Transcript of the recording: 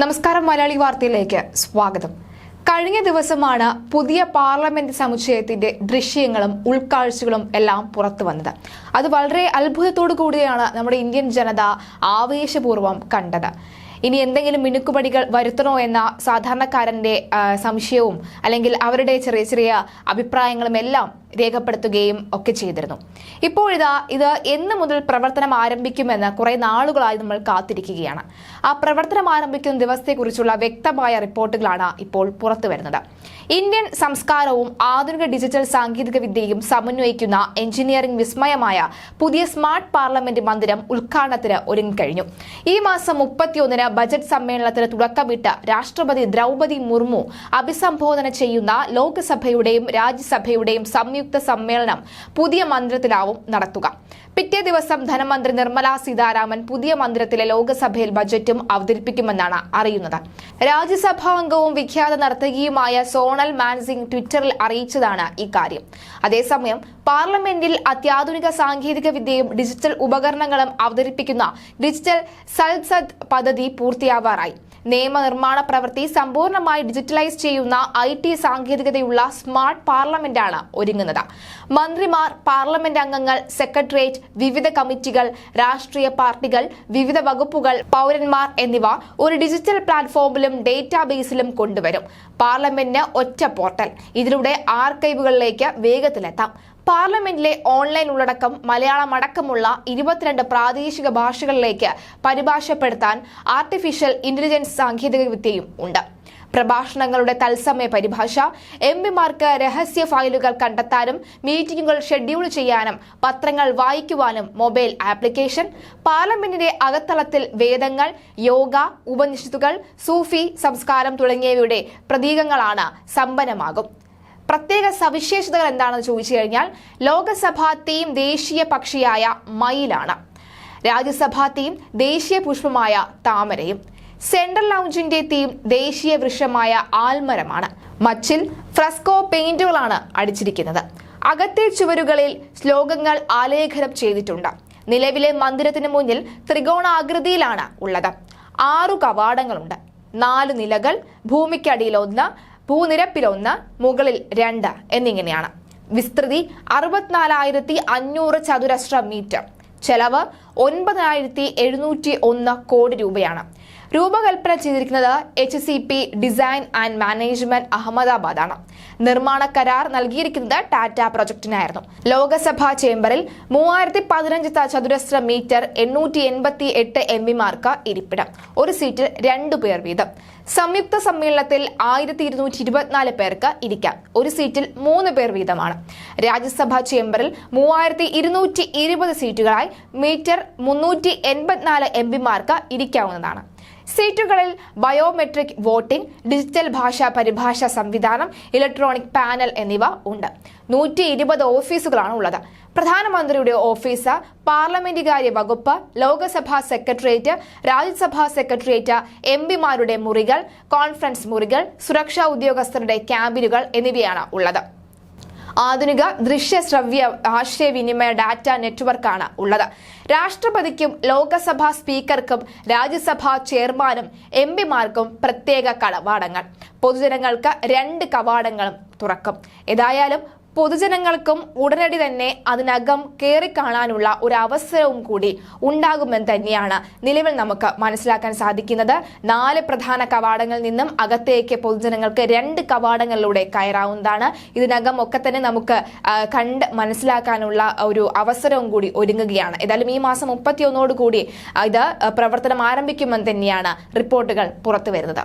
നമസ്കാരം മലയാളി വാർത്തയിലേക്ക് സ്വാഗതം. കഴിഞ്ഞ ദിവസമാണ് പുതിയ പാർലമെന്റ് സമുച്ചയത്തിന്റെ ദൃശ്യങ്ങളും ഉൾക്കാഴ്ചകളും എല്ലാം പുറത്തു വന്നത്. അത് വളരെ അത്ഭുതത്തോടു കൂടിയാണ് നമ്മുടെ ഇന്ത്യൻ ജനത ആവേശപൂർവം കണ്ടത്. ഇനി എന്തെങ്കിലും മിനുക്കുപടികൾ വരുത്തണോ എന്ന സാധാരണക്കാരന്റെ സംശയവും അല്ലെങ്കിൽ അവരുടെ ചെറിയ ചെറിയ അഭിപ്രായങ്ങളും എല്ലാം രേഖപ്പെടുത്തുകയും ഒക്കെ ചെയ്തിരുന്നു. ഇപ്പോഴിതാ ഇത് എന്ന് മുതൽ പ്രവർത്തനം ആരംഭിക്കുമെന്ന് കുറെ നാളുകളായി നമ്മൾ കാത്തിരിക്കുകയാണ്. ആ പ്രവർത്തനം ആരംഭിക്കുന്ന ദിവസത്തെക്കുറിച്ചുള്ള വ്യക്തമായ റിപ്പോർട്ടുകളാണ് ഇപ്പോൾ പുറത്തു വരുന്നത്. ഇന്ത്യൻ സംസ്കാരവും ആധുനിക ഡിജിറ്റൽ സാങ്കേതിക വിദ്യയും സമന്വയിക്കുന്ന എഞ്ചിനീയറിംഗ് വിസ്മയമായ പുതിയ സ്മാർട്ട് പാർലമെന്റ് മന്ദിരം ഉദ്ഘാടനത്തിന് ഒരുങ്ങിക്കഴിഞ്ഞു. ഈ മാസം മുപ്പത്തിയൊന്നിന് ബജറ്റ് സമ്മേളനത്തിന് തുടക്കമിട്ട് രാഷ്ട്രപതി ദ്രൗപതി മുർമു അഭിസംബോധന ചെയ്യുന്ന ലോക്സഭയുടെയും രാജ്യസഭയുടെയും സംയുക്ത സമ്മേളനം പുതിയ മന്ദിരത്തിലാവും നടത്തുക. പിറ്റേ ദിവസം ധനമന്ത്രി നിർമ്മല സീതാരാമൻ പുതിയ മന്ദിരത്തിലെ ലോകസഭയിൽ ബജറ്റും അവതരിപ്പിക്കുമെന്നാണ് അറിയുന്നത്. രാജ്യസഭാ അംഗവും വിഖ്യാത നർത്തകിയുമായ സോണൽ മാൻസിംഗ് ട്വിറ്ററിൽ അറിയിച്ചതാണ് ഇക്കാര്യം കാര്യം. അതേസമയം പാർലമെന്റിൽ അത്യാധുനിക സാങ്കേതിക വിദ്യയും ഡിജിറ്റൽ ഉപകരണങ്ങളും അവതരിപ്പിക്കുന്ന ഡിജിറ്റൽ സൽസദ് പദ്ധതി പൂർത്തിയാവാറായി. നിയമനിർമ്മാണ പ്രവൃത്തി സമ്പൂർണമായി ഡിജിറ്റലൈസ് ചെയ്യുന്ന ഐ ടി സാങ്കേതികതയുള്ള സ്മാർട്ട് പാർലമെന്റാണ് ഒരുങ്ങുന്നത്. മന്ത്രിമാർ പാർലമെന്റ് അംഗങ്ങൾ സെക്രട്ടേറിയറ്റ് വിവിധ കമ്മിറ്റികൾ രാഷ്ട്രീയ പാർട്ടികൾ വിവിധ വകുപ്പുകൾ പൗരന്മാർ എന്നിവ ഒരു ഡിജിറ്റൽ പ്ലാറ്റ്ഫോമിലും ഡേറ്റാബേസിലും കൊണ്ടുവരും. പാർലമെന്റിന് ഒറ്റ പോർട്ടൽ. ഇതിലൂടെ ആർക്കൈവുകളിലേക്ക് വേഗത്തിലെത്താം. പാർലമെന്റിലെ ഓൺലൈൻ ഉള്ളടക്കം മലയാളം അടക്കമുള്ള ഇരുപത്തിരണ്ട് പ്രാദേശിക ഭാഷകളിലേക്ക് പരിഭാഷപ്പെടുത്താൻ ആർട്ടിഫിഷ്യൽ ഇന്റലിജൻസ് സാങ്കേതികവിദ്യയും ഉണ്ട്. പ്രഭാഷണങ്ങളുടെ തത്സമയ പരിഭാഷ. എം പിമാർക്ക് രഹസ്യ ഫയലുകൾ കണ്ടെത്താനും മീറ്റിംഗുകൾ ഷെഡ്യൂൾ ചെയ്യാനും പത്രങ്ങൾ വായിക്കുവാനും മൊബൈൽ ആപ്ലിക്കേഷൻ പാർലമെന്റിന്റെ അകത്തളത്തിൽ വേദങ്ങൾ യോഗ ഉപനിഷത്തുകൾ സൂഫി സംസ്കാരം തുടങ്ങിയവയുടെ പ്രതീകങ്ങളാണ് സമ്പന്നമാകും. പ്രത്യേക സവിശേഷതകൾ എന്താണെന്ന് ചോദിച്ചു കഴിഞ്ഞാൽ ലോകസഭാ തീം ദേശീയ പക്ഷിയായ മയിലാണ്. രാജ്യസഭാ തീം ദേശീയ പുഷ്പമായ താമരയും. സെൻട്രൽ ലൗഞ്ചിന്റെ തീം ദേശീയ വൃക്ഷമായ ആൽമരമാണ്. മച്ചിൽ ഫ്രസ്കോ പെയിന്റുകളാണ് അടിച്ചിരിക്കുന്നത്. അകത്തെ ചുവരുകളിൽ ശ്ലോകങ്ങൾ ആലേഖനം ചെയ്തിട്ടുണ്ട്. നിലവിലെ മന്ദിരത്തിന് മുന്നിൽ ത്രികോണാകൃതിയിലാണ് ഉള്ളത്. ആറു കവാടങ്ങളുണ്ട്. നാല് നിലകൾ ഭൂമിക്കടിയിൽ ഒന്ന് ഭൂനിരപ്പിലൊന്ന് മുകളിൽ രണ്ട് എന്നിങ്ങനെയാണ്. വിസ്തൃതി അറുപത്തിനാലായിരത്തി അഞ്ഞൂറ് ചതുരശ്ര മീറ്റർ. ചെലവ് ഒൻപതിനായിരത്തി എഴുന്നൂറ്റി ഒന്ന് കോടി രൂപയാണ്. രൂപകൽപ്പന ചെയ്തിരിക്കുന്നത് H C P design and management അഹമ്മദാബാദാണ് നിർമ്മാണ കരാർ നൽകിയിരിക്കുന്നത് ടാറ്റ പ്രൊജക്ടിനായിരുന്നു ലോകസഭാ ചേംബറിൽ മൂവായിരത്തി പതിനഞ്ച് ചതുരശ്ര മീറ്റർ എണ്ണൂറ്റി എൺപത്തി എട്ട് എം പിമാർക്ക് ഇരിപ്പിടം ഒരു സീറ്റിൽ രണ്ടു പേർ വീതം. സംയുക്ത സമ്മേളനത്തിൽ ആയിരത്തി ഇരുന്നൂറ്റി ഇരുപത്തിനാല് പേർക്ക് ഇരിക്കാം ഒരു സീറ്റിൽ മൂന്ന് പേർ വീതമാണ്. രാജ്യസഭാ ചേംബറിൽ മൂവായിരത്തി ഇരുന്നൂറ്റി ഇരുപത് സീറ്റുകളായി മീറ്റർ മുന്നൂറ്റി എൺപത്തിനാല് എം പിമാർക്ക് ഇരിക്കാവുന്നതാണ്. സീറ്റുകളിൽ ബയോമെട്രിക് വോട്ടിംഗ് ഡിജിറ്റൽ ഭാഷാ പരിഭാഷ സംവിധാനം ഇലക്ട്രോണിക് പാനൽ എന്നിവ ഉണ്ട്. നൂറ്റി ഇരുപത് ഓഫീസുകളാണ് ഉള്ളത്. പ്രധാനമന്ത്രിയുടെ ഓഫീസ് പാർലമെന്റുകാര്യ വകുപ്പ് Lok Sabha secretariat Rajya Sabha secretariat M പിമാരുടെ മുറികൾ കോൺഫറൻസ് മുറികൾ സുരക്ഷാ ഉദ്യോഗസ്ഥരുടെ ക്യാബിനുകൾ എന്നിവയാണ് ഉള്ളത്. ആധുനിക ദൃശ്യ ശ്രവ്യ ആശയവിനിമയ ഡാറ്റ നെറ്റ്വർക്കാണ് ഉള്ളത്. രാഷ്ട്രപതിക്കും ലോക്സഭാ സ്പീക്കർക്കും രാജ്യസഭാ ചെയർമാനും എം പിമാർക്കും പ്രത്യേക കവാടങ്ങൾ പൊതുജനങ്ങൾക്ക് രണ്ട് കവാടങ്ങളും തുറക്കും. ഏതായാലും പൊതുജനങ്ങൾക്കും ഉടനടി തന്നെ അതിനകം കയറിക്കാണാനുള്ള ഒരു അവസരവും കൂടി ഉണ്ടാകുമെന്ന് തന്നെയാണ് നിലവിൽ നമുക്ക് മനസ്സിലാക്കാൻ സാധിക്കുന്നത്. നാല് പ്രധാന കവാടങ്ങളിൽ നിന്നും അകത്തേക്ക് പൊതുജനങ്ങൾക്ക് രണ്ട് കവാടങ്ങളിലൂടെ കയറാവുന്നതാണ്. ഇതിനകം ഒക്കെ തന്നെ നമുക്ക് കണ്ട് മനസ്സിലാക്കാനുള്ള ഒരു അവസരവും കൂടി ഒരുങ്ങുകയാണ്. ഏതായാലും ഈ മാസം മുപ്പത്തിയൊന്നോട് കൂടി ഇത് പ്രവർത്തനം ആരംഭിക്കുമെന്ന് തന്നെയാണ് റിപ്പോർട്ടുകൾ പുറത്തു വരുന്നത്